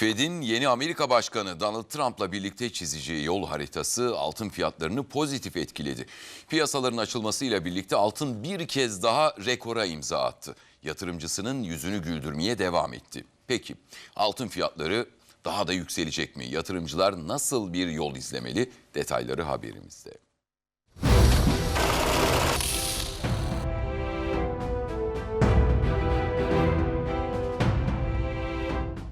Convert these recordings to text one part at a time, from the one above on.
Fed'in yeni Amerika Başkanı Donald Trump'la birlikte çizeceği yol haritası altın fiyatlarını pozitif etkiledi. Piyasaların açılmasıyla birlikte altın bir kez daha rekora imza attı. Yatırımcısının yüzünü güldürmeye devam etti. Peki altın fiyatları daha da yükselecek mi? Yatırımcılar nasıl bir yol izlemeli? Detayları haberimizde.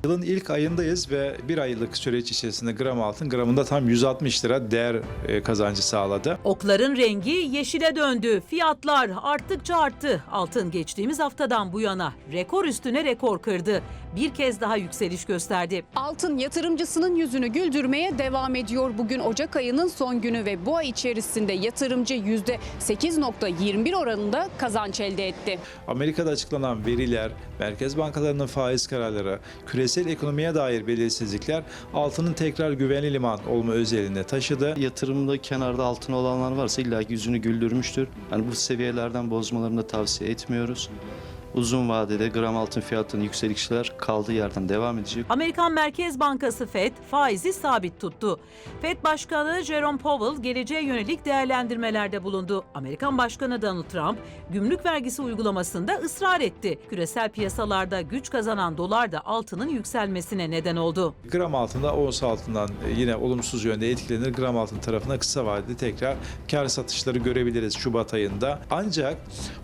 Yılın ilk ayındayız ve bir aylık süreç içerisinde gram altın gramında tam 160 lira değer e, kazancı sağladı. Okların rengi yeşile döndü. Fiyatlar arttıkça arttı. Altın geçtiğimiz haftadan bu yana rekor üstüne rekor kırdı. Bir kez daha yükseliş gösterdi. Altın yatırımcısının yüzünü güldürmeye devam ediyor. Bugün Ocak ayının son günü ve bu ay içerisinde yatırımcı %8.21 oranında kazanç elde etti. Amerika'da açıklanan veriler, merkez bankalarının faiz kararları, küresel ekonomiye dair belirsizlikler altının tekrar güvenli liman olma özelliğine taşıdı. Yatırımda kenarda altın olanlar varsa illa yüzünü güldürmüştür. Yani bu seviyelerden bozmalarını da tavsiye etmiyoruz. Uzun vadede gram altın fiyatının yükselişler kaldığı yerden devam edecek. Amerikan Merkez Bankası Fed faizi sabit tuttu. Fed Başkanı Jerome Powell geleceğe yönelik değerlendirmelerde bulundu. Amerikan Başkanı Donald Trump gümrük vergisi uygulamasında ısrar etti. Küresel piyasalarda güç kazanan dolar da altının yükselmesine neden oldu. Gram altında ons altından e, yine olumsuz yönde etkilenir. Gram altın tarafına kısa vadede tekrar kar satışları görebiliriz Şubat ayında. Ancak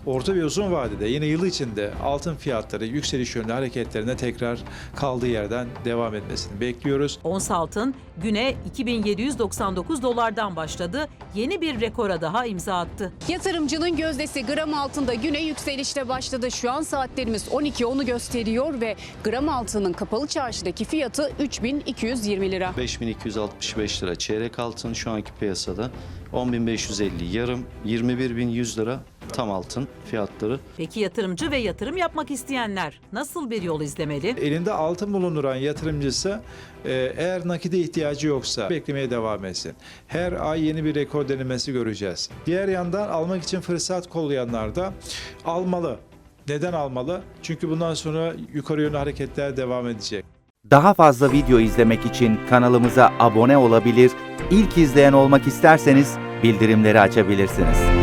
orta ve uzun vadede yine yıl içinde altın fiyatları yükseliş yönlü hareketlerine tekrar kaldığı yerden devam etmesini bekliyoruz. Ons altın güne 2799 dolardan başladı. Yeni bir rekora daha imza attı. Yatırımcının gözdesi gram altında güne yükselişte başladı. Şu an saatlerimiz 12.10'u gösteriyor ve gram altının kapalı çarşıdaki fiyatı 3220 lira. 5265 lira çeyrek altın şu anki piyasada. 10550 yarım, 21100 lira tam altın fiyatları. Peki yatırımcı ve yatırım yapmak isteyenler nasıl bir yol izlemeli? Elinde altın bulunduran yatırımcısı e, eğer nakide ihtiyacı yoksa beklemeye devam etsin. Her ay yeni bir rekor denemesi göreceğiz. Diğer yandan almak için fırsat kollayanlar da almalı. Neden almalı? Çünkü bundan sonra yukarı yönlü hareketler devam edecek. Daha fazla video izlemek için kanalımıza abone olabilir, ilk izleyen olmak isterseniz bildirimleri açabilirsiniz.